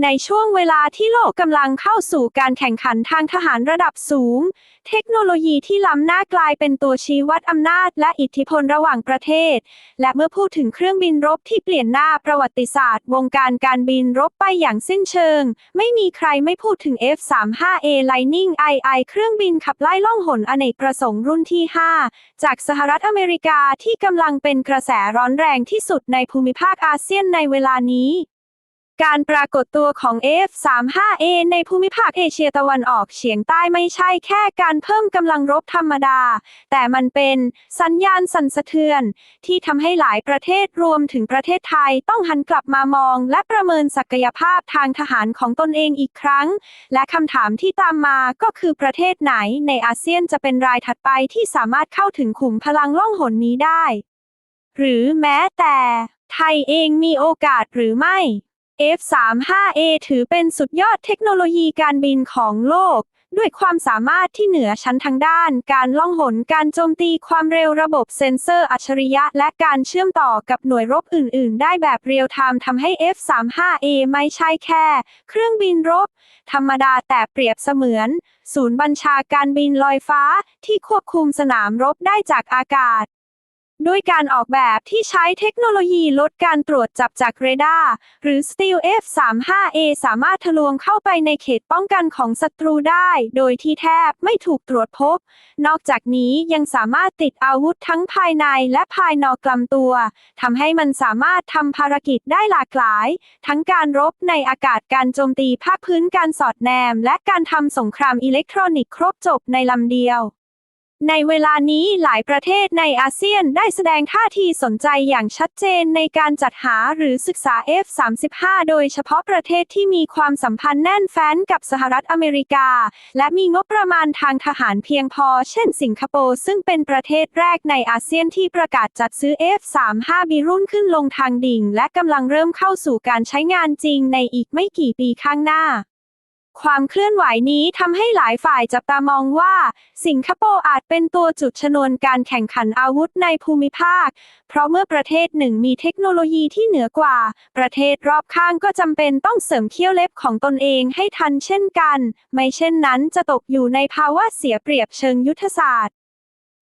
ในช่วงเวลาที่โลกกำลังเข้าสู่การแข่งขันทางทหารระดับสูง เทคโนโลยีที่ล้ำหน้ากลายเป็นตัวชี้วัดอำนาจและอิทธิพลระหว่างประเทศ และเมื่อพูดถึงเครื่องบินรบที่เปลี่ยนหน้าประวัติศาสตร์ วงการการบินรบไปอย่างสิ้นเชิง ไม่มีใครไม่พูดถึง F-35A Lightning II เครื่องบินขับไล่ล่องหนอเนกประสงค์รุ่นที่ 5 จากสหรัฐอเมริกาที่กำลังเป็นกระแสร้อนแรงที่สุดในภูมิภาคอาเซียนในเวลานี้ การปรากฏตัวของ F-35A ในภูมิภาคเอเชียตะวันออกเฉียงใต้ไม่ใช่แค่การเพิ่มกำลังรบธรรมดา แต่มันเป็นสัญญาณสั่นสะเทือน ที่ทำให้หลายประเทศรวมถึงประเทศไทยต้องหันกลับมามอง และประเมินศักยภาพทางทหารของตนเองอีกครั้ง และคำถามที่ตามมาก็คือประเทศไหนในอาเซียนจะเป็นรายถัดไปที่สามารถเข้าถึงขุมพลังล่องหนนี้ได้ หรือแม้แต่ไทยเองมีโอกาสหรือไม่ F-35A ถือเป็นสุดยอดเทคโนโลยีการบินของโลก ด้วยความสามารถที่เหนือชั้นทางด้าน การล่องหนการโจมตีความเร็วระบบเซ็นเซอร์อัจฉริยะ และการเชื่อมต่อกับหน่วยรบอื่น ๆ ได้แบบเรียลไทม์ทำให้ F-35A ไม่ใช่แค่ เครื่องบินรบ ธรรมดาแต่เปรียบเสมือน ศูนย์บัญชาการบินลอยฟ้า ที่ควบคุมสนามรบได้จากอากาศ ด้วยการออกแบบที่ใช้เทคโนโลยีลดการตรวจจับจากเรดาร์หรือ Steel F-35A สามารถทะลวงเข้าไปในเขตป้องกันของศัตรูได้ โดยที่แทบไม่ถูกตรวจพบ นอกจากนี้ยังสามารถติดอาวุธทั้งภายในและภายนอกลำตัวทำให้มันสามารถทำภารกิจได้หลากหลาย ทั้งการรบในอากาศการโจมตีภาคพื้นการสอดแนม และการทำสงครามอิเล็กทรอนิกส์ครบจบในลำเดียว ในเวลานี้หลายประเทศในอาเซียนได้แสดงท่าทีสนใจอย่างชัดเจนในการจัดหาหรือศึกษา F-35 โดยเฉพาะประเทศที่มีความสัมพันธ์แน่นแฟ้นกับสหรัฐอเมริกา และมีงบประมาณทางทหารเพียงพอ เช่นสิงคโปร์ซึ่งเป็นประเทศแรกในอาเซียนที่ประกาศจัดซื้อ F-35B รุ่นขึ้นลงทางดิ่ง และกำลังเริ่มเข้าสู่การใช้งานจริงในอีกไม่กี่ปีข้างหน้า ความเคลื่อนไหวนี้ทำให้หลายฝ่ายจับตามองว่า สิงคโปร์อาจเป็นตัวจุดชนวนการแข่งขันอาวุธในภูมิภาค เพราะเมื่อประเทศหนึ่งมีเทคโนโลยีที่เหนือกว่า ประเทศรอบข้างก็จำเป็นต้องเสริมเขี้ยวเล็บของตนเองให้ทันเช่นกัน ไม่เช่นนั้นจะตกอยู่ในภาวะเสียเปรียบเชิงยุทธศาสตร์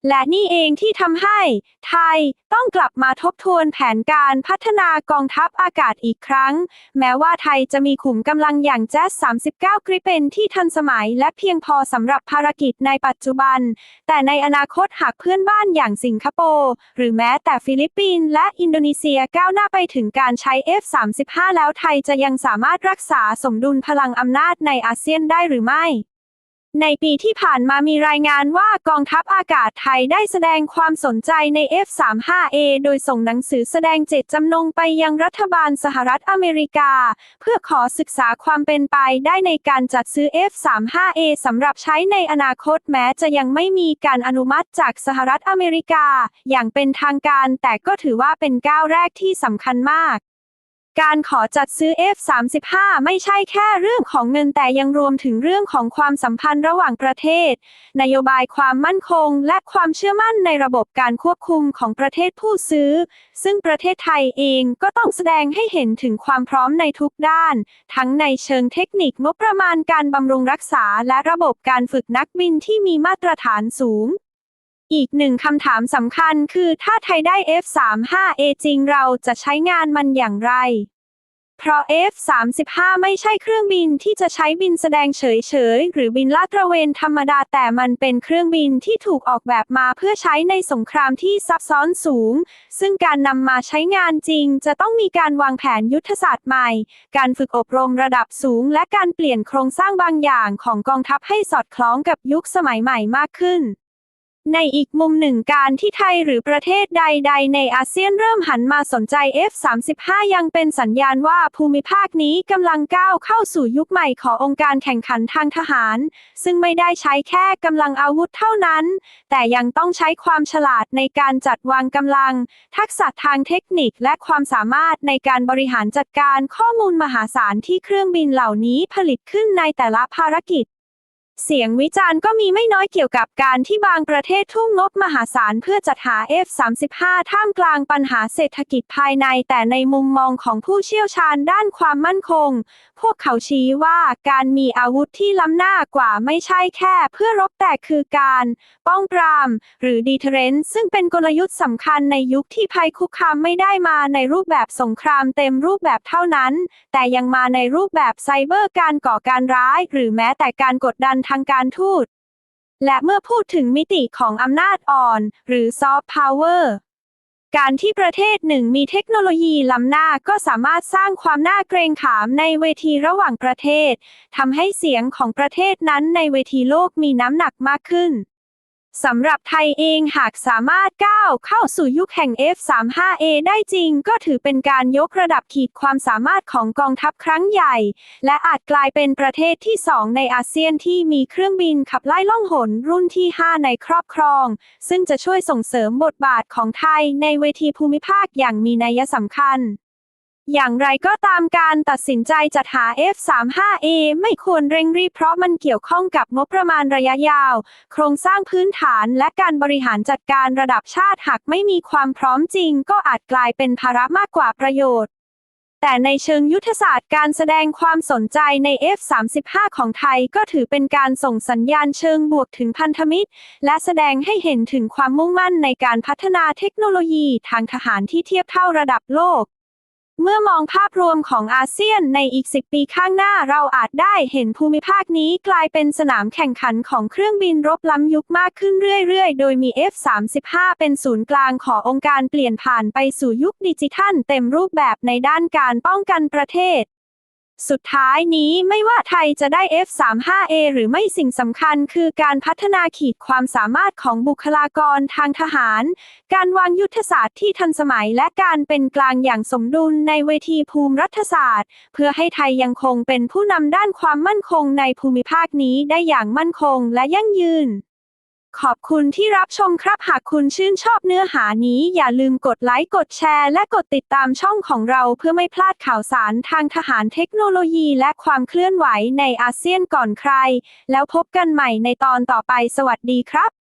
และนี่เองที่ทำให้ ไทยต้องกลับมาทบทวนแผนการพัฒนากองทัพอากาศอีกครั้ง แม้ว่าไทยจะมีขุมกำลังอย่างแจ๊ส39กริเปนที่ทันสมัยและเพียงพอสำหรับภารกิจในปัจจุบัน แต่ในอนาคตหากเพื่อนบ้านอย่างสิงคโปร์ หรือแม้แต่ฟิลิปปินส์และอินโดนีเซียก้าวหน้าไปถึงการใช้ F35 แล้วไทยจะยังสามารถรักษาสมดุลพลังอำนาจในอาเซียนได้หรือไม่ ในปีที่ผ่านมามีรายงานว่ากองทัพอากาศไทยได้แสดงความสนใจใน F35A โดยส่งหนังสือแสดงเจตจำนงไปยังรัฐบาลสหรัฐอเมริกา เพื่อขอศึกษาความเป็นไปได้ในการจัดซื้อ F35A สำหรับใช้ในอนาคตแม้จะยังไม่มีการอนุมัติจากสหรัฐอเมริกา อย่างเป็นทางการแต่ก็ถือว่าเป็นก้าวแรกที่สำคัญมาก การขอจัดซื้อ F35 ไม่ใช่แค่เรื่องของเงินแต่ยังรวมถึงเรื่องของความสัมพันธ์ระหว่างประเทศ นโยบายความมั่นคง และความเชื่อมั่นในระบบการควบคุมของประเทศผู้ซื้อ ซึ่งประเทศไทยเองก็ต้องแสดงให้เห็นถึงความพร้อมในทุกด้าน ทั้งในเชิงเทคนิคงบประมาณการบำรุงรักษาและระบบการฝึกนักบินที่มีมาตรฐานสูง อีกหนึ่งคำถามสำคัญคือถ้าไทยได้ F35A จริงเราจะใช้งานมันอย่างไร เพราะ F35 ไม่ใช่เครื่องบินที่จะใช้บินแสดงเฉยๆ หรือบินลาดตระเวนธรรมดาแต่มันเป็นเครื่องบินที่ถูกออกแบบมาเพื่อใช้ในสงครามที่ซับซ้อนสูง ซึ่งการนำมาใช้งานจริงจะต้องมีการวางแผนยุทธศาสตร์ใหม่ การฝึกอบรมระดับสูง และการเปลี่ยนโครงสร้างบางอย่างของกองทัพให้สอดคล้องกับยุคสมัยใหม่มากขึ้น ในอีกมุมหนึ่งการที่ไทยหรือประเทศใด ๆ ในอาเซียนเริ่มหันมาสนใจ F35 ยังเป็นสัญญาณว่าภูมิภาคนี้กำลังก้าวเข้าสู่ยุคใหม่ขององค์การแข่งขันทางทหาร ซึ่งไม่ได้ใช้แค่กำลังอาวุธเท่านั้น แต่ยังต้องใช้ความฉลาดในการจัดวางกำลัง ทักษะทางเทคนิคและความสามารถในการบริหารจัดการข้อมูลมหาศาลที่เครื่องบินเหล่านี้ผลิตขึ้นในแต่ละภารกิจ เสียงวิจารณ์ก็มีไม่น้อยเกี่ยวกับการที่บางประเทศทุ่มงบมหาศาลเพื่อจัดหา F-35 ท่ามกลางปัญหาเศรษฐกิจภายใน แต่ในมุมมองของผู้เชี่ยวชาญด้านความมั่นคง พวกเขาชี้ว่าการมีอาวุธที่ล้ำหน้ากว่าไม่ใช่แค่เพื่อรบแต่คือการ ป้องปราม หรือ deterrence ซึ่งเป็นกลยุทธ์สำคัญในยุคที่ภัยคุกคามไม่ได้มาในรูปแบบสงครามเต็มรูปแบบเท่านั้น แต่ยังมาในรูปแบบไซเบอร์การก่อการร้าย หรือแม้แต่การกดดันทางการทูต และเมื่อพูดถึงมิติของอำนาจอ่อน หรือซอฟต์พาวเวอร์ การที่ประเทศหนึ่งมีเทคโนโลยีล้ำหน้าก็สามารถสร้างความน่าเกรงขามในเวทีระหว่างประเทศทำให้เสียงของประเทศนั้นในเวทีโลกมีน้ำหนักมากขึ้น สำหรับไทยเองหากสามารถก้าวเข้าสู่ยุคแห่ง F35A ได้จริง ก็ถือเป็นการยกระดับขีดความสามารถของกองทัพครั้งใหญ่ และอาจกลายเป็นประเทศที่2ในอาเซียนที่มีเครื่องบินขับไล่ล่องหนรุ่นที่ 5 ในครอบครอง ซึ่งจะช่วยส่งเสริมบทบาทของไทยในเวทีภูมิภาคอย่างมีนัยสำคัญ อย่างไรก็ตามการตัดสินใจจัดหา F35A ไม่ควรเร่งรีบเพราะมันเกี่ยวข้องกับงบประมาณระยะยาว โครงสร้างพื้นฐานและการบริหารจัดการระดับชาติหากไม่มีความพร้อมจริง ก็อาจกลายเป็นภาระมากกว่าประโยชน์แต่ในเชิงยุทธศาสตร์การแสดงความสนใจใน F35 ของไทยก็ถือเป็นการส่งสัญญาณเชิงบวกถึงพันธมิตร และแสดงให้เห็นถึงความมุ่งมั่นในการพัฒนาเทคโนโลยีทางทหารที่เทียบเท่าระดับโลก เมื่อมองภาพรวมของอาเซียนในอีก 10 ปีข้างหน้าเราอาจได้เห็นภูมิภาคนี้กลายเป็นสนามแข่งขันของเครื่องบินรบล้ำยุคมากขึ้นเรื่อยๆ โดยมี F-35 เป็นศูนย์กลางขององค์การเปลี่ยนผ่านไปสู่ยุคดิจิทัลเต็มรูปแบบในด้านการป้องกันประเทศ สุดท้ายนี้ไม่ว่าไทยจะได้ F35A หรือไม่สิ่งสำคัญคือการพัฒนาขีดความสามารถของบุคลากรทางทหาร การวางยุทธศาสตร์ที่ทันสมัยและการเป็นกลางอย่างสมดุลในเวทีภูมิรัฐศาสตร์ เพื่อให้ไทยยังคงเป็นผู้นำด้านความมั่นคงในภูมิภาคนี้ได้อย่างมั่นคงและยั่งยืน ขอบคุณที่รับชมครับหากคุณชื่นชอบเนื้อหานี้ อย่าลืมกดไลค์ กดแชร์ และกดติดตามช่องของเราเพื่อไม่พลาดข่าวสารทางทหารเทคโนโลยีและความเคลื่อนไหวในอาเซียนก่อนใคร แล้วพบกันใหม่ในตอนต่อไปสวัสดีครับ